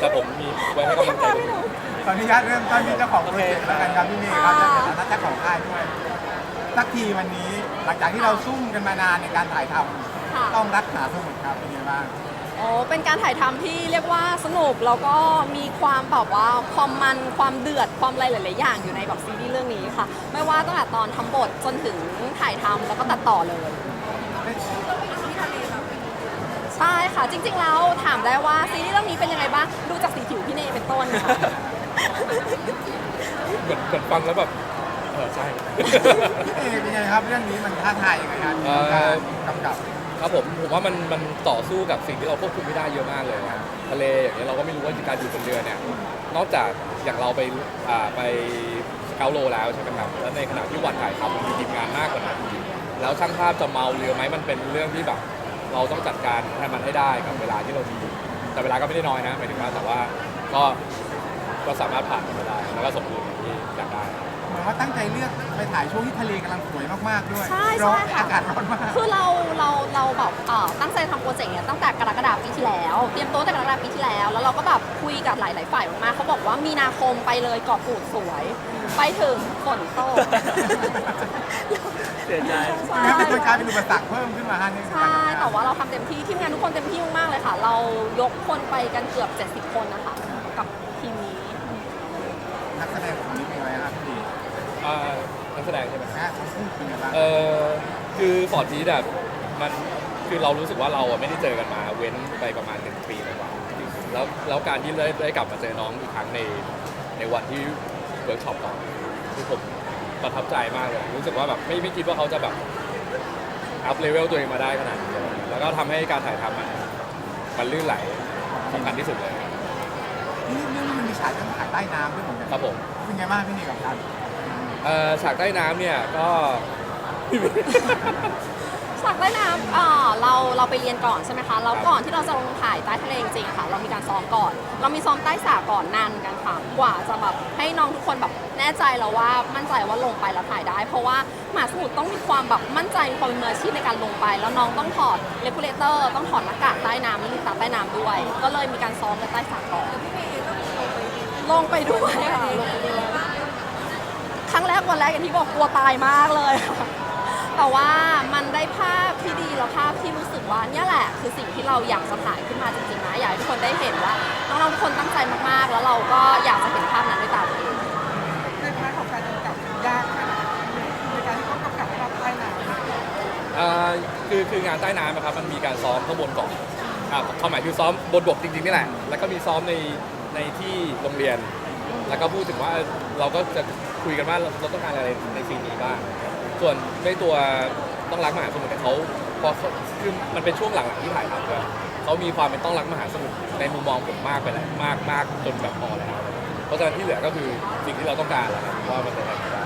แต่ผมมีไว้ให้กำลังใจคนอื่นขออนุญาตเริ่มต้นที่เจ้าของโปรเจกต์แล้วกันครับพี่เมย์ครับในฐานะเจ้าของค่ายด้วยสักทีวันนี้หลังจากที่เราซุ่มกันมานานในการถ่ายทค่ะำต้องรักษาสมุดครับเป็นยังไงบ้างโอ้เป็นการถ่ายทำที่เรียกว่าสนุกแล้วก็มีความแบบว่าความมันความเดือดความอะไรหลาย ๆ อย่างอยู่ในแบบซีรีส์เรื่องนี้ค่ะ ไม่ว่าตั้งแต่ตอนทำบทจนถึงถ่ายทำแล้วก็ตัดต่อเลย ใช่ค่ะ จริง ๆ แล้วถามได้ว่าซีรีส์ เรื่องนี้เป็นยังไงบ้างดูจากสีผิวพี่เนยเป็นต้นค่ะ เหมือนเหมือนฟังแล้วแบบเออใช่ พี่เมย์เป็นยังไงครับเรื่องนี้มันท้าทายยังไงครับเอ่อ การกำกับ ครับผมผมว่ามันมันต่อสู้กับสิ่งที่เราควบคุมไม่ได้เยอะมากเลยนะทะเลอย่างเงี้ยเราก็ไม่รู้ว่าการอยู่บนเรือเนี่ยนอกจากอย่างเราไปอ่าไปสเกลโลแล้วใช่ไหมครับแล้วในขณะที่วันถ่ายทำมันมีทีมงานมากกว่านั้นแล้วช่างภาพจะเมาเรือไหมมันเป็นเรื่องที่แบบ เราต้องจัดการให้มันให้ได้กับเวลาที่เรามี แต่เวลาก็ไม่ได้น้อยนะหมายถึงว่าแต่ว่าก็ ก็สามารถผ่านมันไปได้แล้วก็สมบูรณ์อย่างที่อยากได้เหมือนว่าตั้งใจเลือกไปถ่ายช่วงที่ทะเลกำลังสวยมากๆด้วยใช่ร้อนใช่ค่ะ อากาศร้อนมาก คือเราเราเราแบบเอ่อตั้งใจทำโปรเจกต์เนี่ยตั้งแต่กรกฎาคมปีที่แล้ว เตรียมตัวตั้งแต่กรกฎาคมปีที่แล้ว แล้วเราก็แบบคุยกับหลาย ๆ ฝ่ายมากๆเขาบอกว่ามีนาคมไปเลยเกาะกูดสวย ไปถึงฝนตก เสียใจใช่งั้นเป็นตัวกลายเป็นอุปสรรคเพิ่มขึ้นมาฮะนี่ใช่แต่ว่าเราทำเต็มที่ทีมงานทุกคนเต็มที่มากๆเลยค่ะ เรายกคนไปกันเกือบ 70 คนนะคะ กับทีมนี้ นักแสดงคนนี้เป็นยังไงครับพี่ อ่านัก แสดงใช่ไหมนะพูดเป็นยังไงบ้างเออคือฟอร์ดพีแบบมันคือเรารู้สึกว่าเราอะไม่ได้เจอกันมาเว้นไปประมาณหนึ่งปีกว่าๆแล้วแล้วการที่ได้ได้กลับมาเจอน้องอีกครั้งในในวันที่เวิร์กช็อปต่อคือผมประทับใจมากเลย รู้สึกว่าแบบไม่ไม่คิดว่าเขาจะแบบอัพเลเวลตัวเองมาได้ขนาดนี้แล้วก็ทำให้การถ่ายทำมันมันลื่นไหลสำคัญที่สุดเลย นี่เรื่องนี้มันมีฉากเรื่องถ่ายใต้น้ำด้วยเหมือนกันครับผม เป็นไงบ้างพี่เนยกับการ เอ่อฉากใต้น้ำเนี่ยก็ฉากใต้น้ำเอ่อเราเราไปเรียนก่อนใช่ไหมคะ แล้วก่อนที่เราจะลงถ่ายใต้ทะเลจริงๆค่ะ เรามีการซ้อมก่อน เรามีซ้อมใต้สระก่อนนานกันค่ะ กว่าจะแบบให้น้องทุกคนแบบแน่ใจแล้วว่ามั่นใจว่าลงไปแล้วถ่ายได้ เพราะว่าหมหาสมุทรต้องมีความแบบมั่นใจมีความเป็นมืออาชีพในการลงไป แล้วน้องต้องถอดเลกูเลเตอร์ต้องถอดหน้ากากใต้น้ำและลืมตาใต้น้ำด้วย ก็เลยมีการซ้อมกันใต้สระก่อน ลงไปด้วยค่ะลงไปด้วย ครั้งแรกวันแรกอย่างที่บอกกลัวตายมากเลยค่ะแต่ว่ามันได้ภาพที่ดีแล้วภาพที่รู้สึกว่าเนี่ยแหละ คือสิ่งที่เราอยากจะถ่ายขึ้นมาจริงๆนะอยากให้ทุกคนได้เห็นว่าน้องๆทุกคนตั้งใจมากๆ แล้วเราก็อยากจะเห็นภาพนั้นด้วยตาตัวเองในพาร์ทของการกำกับยากแค่ไหนในการที่ต้องกำกับภาพใต้น้ำเอ่อคือคืองานใต้น้ำนะครับมันมีการซ้อมข้างบนก่อนอ่าความหมายคือซ้อมบนบกจริงๆนี่แหละแล้วก็มีซ้อมในในที่โรงเรียน แล้วก็พูดถึงว่าเราก็จะ คุยกันว่าเราเราต้องการอะไรในซีนนี้บ้างส่วนในตัวต้องรักมหาสมุทรเนี่ยเขาพอเขาคือมันเป็นช่วงหลังๆที่ถ่ายทำเลยเขามีความเป็นต้องรักมหาสมุทรในมุมมองผมมากไปแล้วมากมากจนแบบพอแล้วเพราะฉะนั้นที่เหลือก็คือสิ่งที่เราต้องการแหละครับว่ามันจะทำได้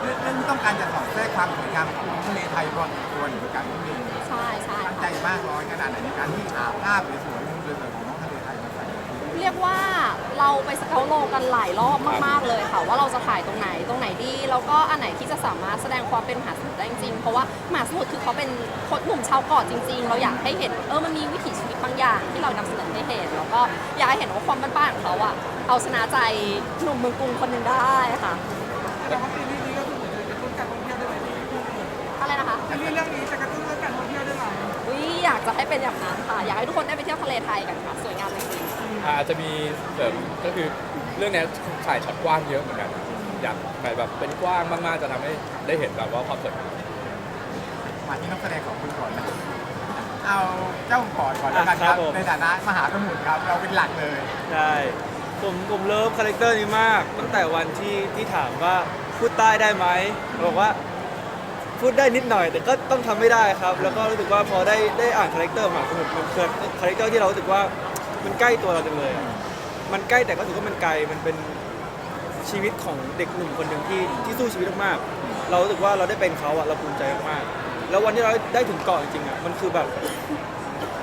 เรื่องเรื่องนี้ต้องการจะสอดแทรกความสวยงามของท้องทะเลไทยพอสมควรเหมือนกันพี่เมย์ใช่ใช่ ตั้งใจมากน้อยขนาดไหนในการที่หาภาพสวยๆมุมสวยๆ เรียกว่าเราไปสเกลโลกันหลายรอบมากๆเลยค่ะว่าเราจะถ่ายตรงไหนตรงไหนดี แล้วก็อันไหนที่จะสามารถแสดงความเป็นมหาสมุทรได้จริงๆเพราะว่ามหาสมุทรคือเขาเป็นคนหนุ่มชาวเกาะจริง ๆ เราอยากให้เห็นเออมันมีวิถีชีวิตบางอย่าง ที่เรานำเสนอให้เห็นแล้วก็อยากให้เห็นว่าความบ้านๆของเขาอะเอาชนะใจหนุ่มเมืองกรุงคนหนึ่งได้ค่ะแต่ว่าซีรีส์นี้ก็คือจะกระตุ้นการท่องเที่ยวได้ไหมอะไรนะคะซีรีส์เรื่องนี้จะกระตุ้น วิอยากจะให้เป็นอย่างนั้นค่ะ อยากให้ทุกคนได้ไปเที่ยวทะเลไทยกันค่ะ สวยงามจริงๆ อาจจะมีเสริมก็คือเรื่องเนี้ยถ่ายช็อตกว้างเยอะเหมือนกันอยากถ่ายแบบเป็นกว้างมากๆจะทำให้ได้เห็นแบบว่าความสวยงามมาที่นักแสดงของคุณก่อนนะเอาเจ้าก่อนก่อนแล้วกันคครัรับบผม ในฐานะมหาสมุทรครับ เราเป็นหลักเลย ใช่ผมผมเลิฟคาแรคเตอร์นี้มาก ตั้งแต่วันที่ที่ถามว่าพูดใต้ได้ไหมบอกว่า พูดได้นิดหน่อย แต่ก็ต้องทำไม่ได้ครับ แล้วก็รู้สึกว่าพอได้ได้อ่านคาแรคเตอร์มหาสมุทรมันคือคาแรคเตอร์ที่เรารู้สึกว่ามันใกล้ตัวเราจังเลยอะมันใกล้แต่ก็รู้สึกว่ามันไกลมันเป็นชีวิตของเด็กหนุ่มคนหนึ่งที่ที่สู้ชีวิตมากๆเรารู้สึกว่าเราได้เป็นเขาอะเราภูมิใจมากๆแล้ววันที่เราได้ถึงเกาะจริงๆอะมันคือแบบ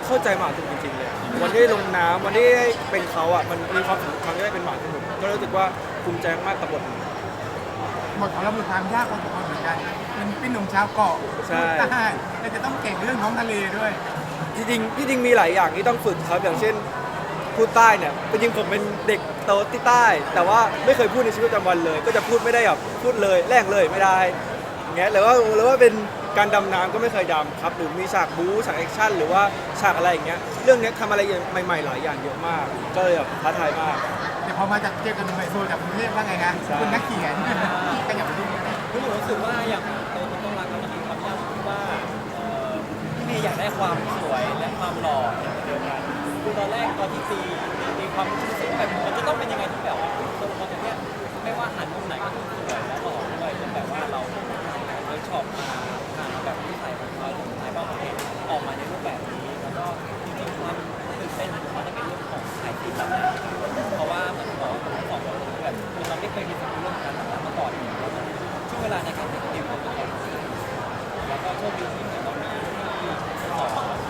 เข้าใจหมาสมุทรจริงๆเลยอะวันที่ได้ลงน้ำวันที่ได้เป็นเขาอะมันมีความสำคัญที่ได้เป็นหมาสมุทรก็รู้สึกว่าภูมิใจมากกับบทนี้ บทของเรามีความยากพอสมควรเหมือนกันมันเป็นหนุ่มชาวเกาะใช่ใช่แต่จะต้องเก่งเรื่องท้องทะเลด้วย ที่จริงที่จริงมีหลายอย่างที่ต้องฝึกครับ อย่างเช่นพูดใต้เนี่ยจริงๆผมเป็นเด็กโตที่ใต้ แต่ว่าไม่เคยพูดในชีวิตประจำวันเลย ก็จะพูดไม่ได้แบบพูดเลยแรงเลยไม่ได้อย่างเงี้ยหรือว่าหรือว่าเป็นการดำน้ำก็ไม่เคยดำครับหรือมีฉากบู๊ฉากแอคชั่นหรือว่าฉากอะไรอย่างเงี้ยเรื่องเนี้ยทำอะไรใหม่ๆหลายอย่างเยอะมาก ก็เลยแบบท้าทายมาก พอมาจากเจอกันใหม่โซจากกรุงเทพว่าไงคะใช่คุณนักเขียนขยับไปดูคือผมรู้สึกว่าอย่างตัวคนต้องรักกับมันมีความยากที่ว่าเอ่อพี่เมย์อยากได้ความสวยและความหล่อในเดียวกันคือตอนแรกตอนที่ตีตีตีความรู้สึกแบบมันจะต้องเป็นยังไงที่แบบว่าตัวละครตัวเนี้ยไม่ว่าหันมุมไหน คดีที่เหมือนเรามีที่สอน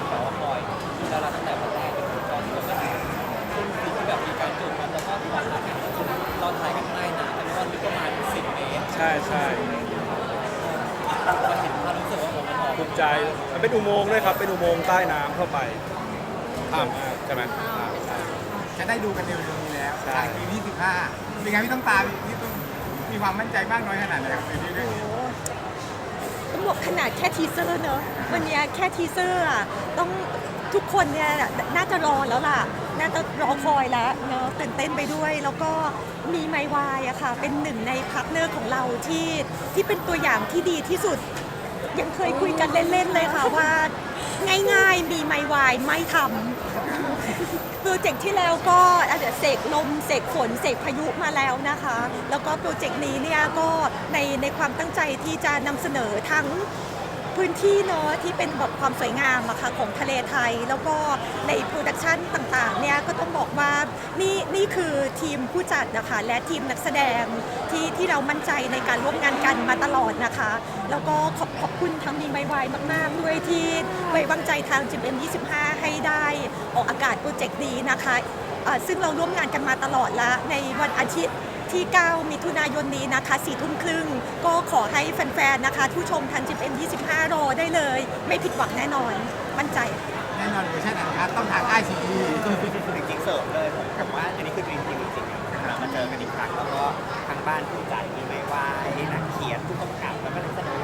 แต่ว่าคอยดูดาราตั้งแต่วันแรกจนถึงตอนที่เราได้ซึ่งสิ่งที่แบบมีการจูบกันแล้วก็ตอนถ่ายกันเราถ่ายกันใต้น้ำแต่ว่าลึกประมาณ10เมตรใช่ใช่เราเห็นภาพรู้สึกว่าผมมันออกภูมิใจมันเป็นอุโมงค์ด้วยครับ เป็นอุโมงค์ใต้น้ำเข้าไปอ่าใช่ไหมอ่าจะได้ดูกันเร็วๆนี้แล้วใช่ทางทีวี25เป็นไงพี่ต้องตามพี่ต้องมีความมั่นใจบ้างน้อยขนาดไหนกับซีรีส์เรื่องนี้ต้อง บอกขนาดแค่ทีเซอร์เนอะวันนี้แค่ทีเซอร์อะต้องทุกคนเนี่ยน่าจะรอแล้วล่ะ น่าจะรอคอยแล้วเนอะตื่นเต้นไปด้วย แล้วก็มีไมวายอะค่ะ เป็นหนึ่งในพาร์ทเนอร์ของเราที่ที่เป็นตัวอย่างที่ดีที่สุด ยังเคยคุยกันเล่นๆเลยค่ะว่า ง่ายๆ มีไมวายไม่ทำโปรเจกต์ที่แล้วก็เดี๋ยวเสกลมเสกฝนเสกพายุมาแล้วนะคะ แล้วก็โปรเจกต์นี้เนี่ยก็ในในความตั้งใจที่จะนำเสนอทั้ง พื้นที่เนาะที่เป็นแบบความสวยงามอะค่ะของทะเลไทย แล้วก็ในโปรดักชันต่างๆเนี่ยก็ต้องบอกว่านี่นี่คือทีมผู้จัดนะคะและทีมนักแสดงที่ที่เรามั่นใจในการร่วมงานกันมาตลอดนะคะ แล้วก็ขอบขอบคุณทางมีไวายมาก ๆ ด้วยที่ไว้วางใจทางจิมเอ็ม25 ให้ได้ออกอากาศโปรเจกต์นี้นะคะซึ่งเราร่วมงานกันมาตลอดล้วในวันอาทิตย์ ที่ 9 มิถุนายนนี้นะคะ4ทุ่มครึ่ง ก็ขอให้แฟนๆ นะคะ ผู้ชมทางจิมเอ็ม25 รอได้เลย ไม่ผิดหวังแน่นอน มั่นใจ แน่นอนเวอร์ชันอันคัดต้องทางไอซีจริงๆเสริมเลยผมกับว่าอันนี้คือดรีมทีมจริงๆเรามาเจอกันอีกครั้งแล้วก็ทางบ้านผู้จัดมีไม่ว่านักเขียนผู้กำกับแล้วก็นักแสดง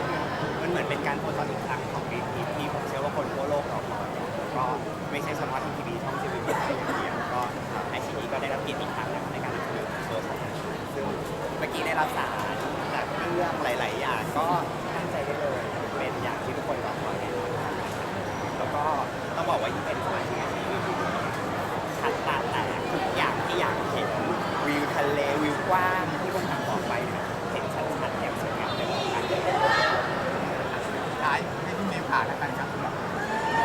มันเหมือนเป็นการโปรโมทอีกครั้งของดรีมทีมที่ผมเชื่อว่าคนทั่วโลกรอคอยก็ไม่ใช่เฉพาะทีวีช่องทีวีไทยอย่างเดียวก็ไอซีก็ได้รับเกียรติอีกครั้ง เมื่อกี้ได้รับสารจากเรื่องหลาย ๆ อย่างก็ตั้งใจได้เลย เป็นอย่างที่ทุกคนรอคอยแน่นอนแล้วก็ต้องบอกว่ายิ่งเป็นสมาชิกอาชีพชัดตาแตกทุกอย่างที่อยากเห็นวิวทะเลวิวกว้างที่คนทางบอกไปเนี่ยเห็นชัด ๆ อย่างสวยงามเลยครับท้ายให้พี่เมย์ผ่านแล้วกันครับ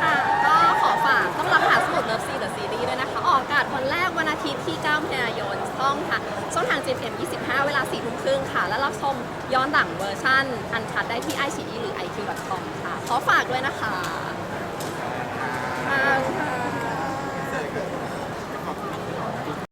ค่ะก็ขอฝากต้องรับหาสมุดเลิฟซีเดอะซีรีส์ด้วยนะคะ ออกอากาศวันแรกวันอาทิตย์ที่9มิถุนายน ช่องค่ะ ช่องทาง GMM 25 เวลา4ทุ่มครึ่งค่ะ และรับชมย้อนหลังเวอร์ชั่น อันคัดได้ที่ i อ e หรือ iq.com ค่ะ ขอฝากด้วยนะคะ